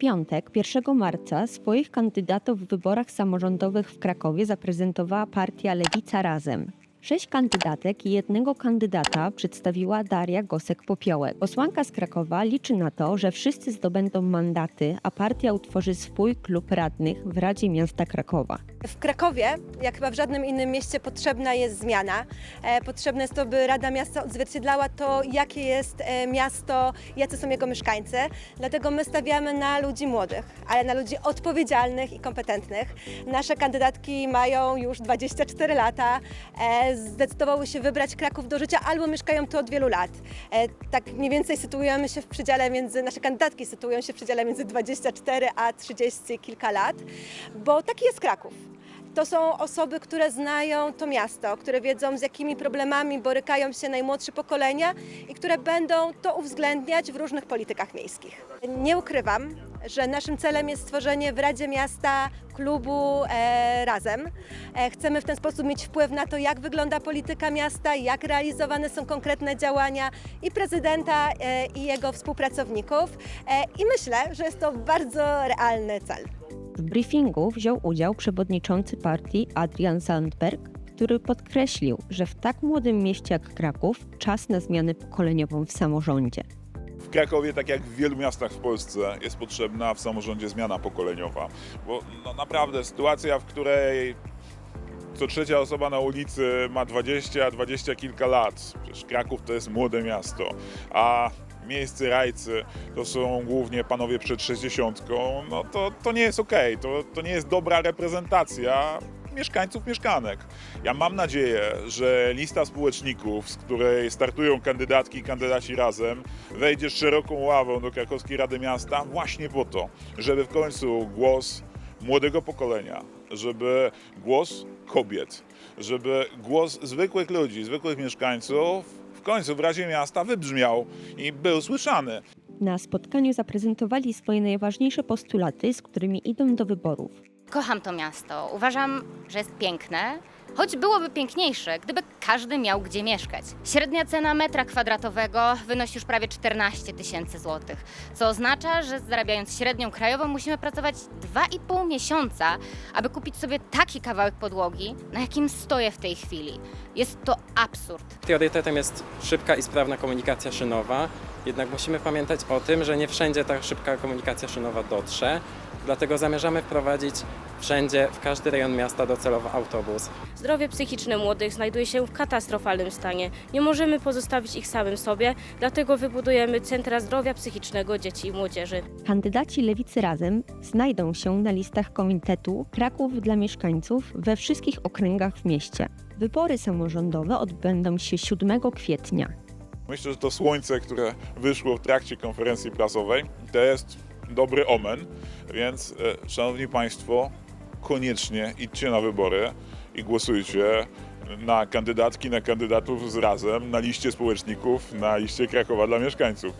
piątek, 1 marca, swoich kandydatów w wyborach samorządowych w Krakowie zaprezentowała partia Lewica Razem. Sześć kandydatek i jednego kandydata przedstawiła Daria Gosek-Popiołek. Posłanka z Krakowa liczy na to, że wszyscy zdobędą mandaty, a partia utworzy swój klub radnych w Radzie Miasta Krakowa. W Krakowie, jak chyba w żadnym innym mieście, potrzebna jest zmiana. E, Potrzebne jest to, by Rada Miasta odzwierciedlała to, jakie jest e, miasto, jacy są jego mieszkańcy. Dlatego my stawiamy na ludzi młodych, ale na ludzi odpowiedzialnych i kompetentnych. Nasze kandydatki mają już 24 lata, e, zdecydowały się wybrać Kraków do życia albo mieszkają tu od wielu lat. Tak mniej więcej sytuujemy się w przedziale między, nasze kandydatki sytuują się w przedziale między 24 a 30 kilka lat, bo taki jest Kraków. To są osoby, które znają to miasto, które wiedzą, z jakimi problemami borykają się najmłodsze pokolenia i które będą to uwzględniać w różnych politykach miejskich. Nie ukrywam, że naszym celem jest stworzenie w Radzie Miasta klubu e, Razem. E, chcemy w ten sposób mieć wpływ na to, jak wygląda polityka miasta, jak realizowane są konkretne działania i prezydenta, e, i jego współpracowników. E, I myślę, że jest to bardzo realny cel. W briefingu wziął udział przewodniczący partii Adrian Sandberg, który podkreślił, że w tak młodym mieście jak Kraków czas na zmianę pokoleniową w samorządzie. W Krakowie, tak jak w wielu miastach w Polsce, jest potrzebna w samorządzie zmiana pokoleniowa. Bo no, naprawdę sytuacja, w której co trzecia osoba na ulicy ma 20, 20 kilka lat. Przecież Kraków to jest młode miasto, a miejscy rajcy to są głównie panowie przed 60, no to, to nie jest okej, to, to nie jest dobra reprezentacja mieszkańców, mieszkanek. Ja mam nadzieję, że lista społeczników, z której startują kandydatki i kandydaci razem, wejdzie z szeroką ławą do Krakowskiej Rady Miasta właśnie po to, żeby w końcu głos młodego pokolenia, żeby głos kobiet, żeby głos zwykłych ludzi, zwykłych mieszkańców w końcu w Radzie Miasta wybrzmiał i był słyszany. Na spotkaniu zaprezentowali swoje najważniejsze postulaty, z którymi idą do wyborów. Kocham to miasto. Uważam, że jest piękne, choć byłoby piękniejsze, gdyby każdy miał gdzie mieszkać. Średnia cena metra kwadratowego wynosi już prawie 14 tysięcy złotych, co oznacza, że zarabiając średnią krajową musimy pracować 2,5 miesiąca, aby kupić sobie taki kawałek podłogi, na jakim stoję w tej chwili. Jest to absurd. Priorytetem jest szybka i sprawna komunikacja szynowa, jednak musimy pamiętać o tym, że nie wszędzie ta szybka komunikacja szynowa dotrze, dlatego zamierzamy wprowadzić wszędzie, w każdy rejon miasta docelowo autobus. Zdrowie psychiczne młodych znajduje się w katastrofalnym stanie. Nie możemy pozostawić ich samym sobie, dlatego wybudujemy Centra Zdrowia Psychicznego Dzieci i Młodzieży. Kandydaci Lewicy Razem znajdą się na listach Komitetu Kraków dla Mieszkańców we wszystkich okręgach w mieście. Wybory samorządowe odbędą się 7 kwietnia. Myślę, że to słońce, które wyszło w trakcie konferencji prasowej, to jest dobry omen, więc e, Szanowni Państwo, koniecznie idźcie na wybory i głosujcie na kandydatki, na kandydatów z razem, na liście społeczników, na liście Krakowa dla mieszkańców.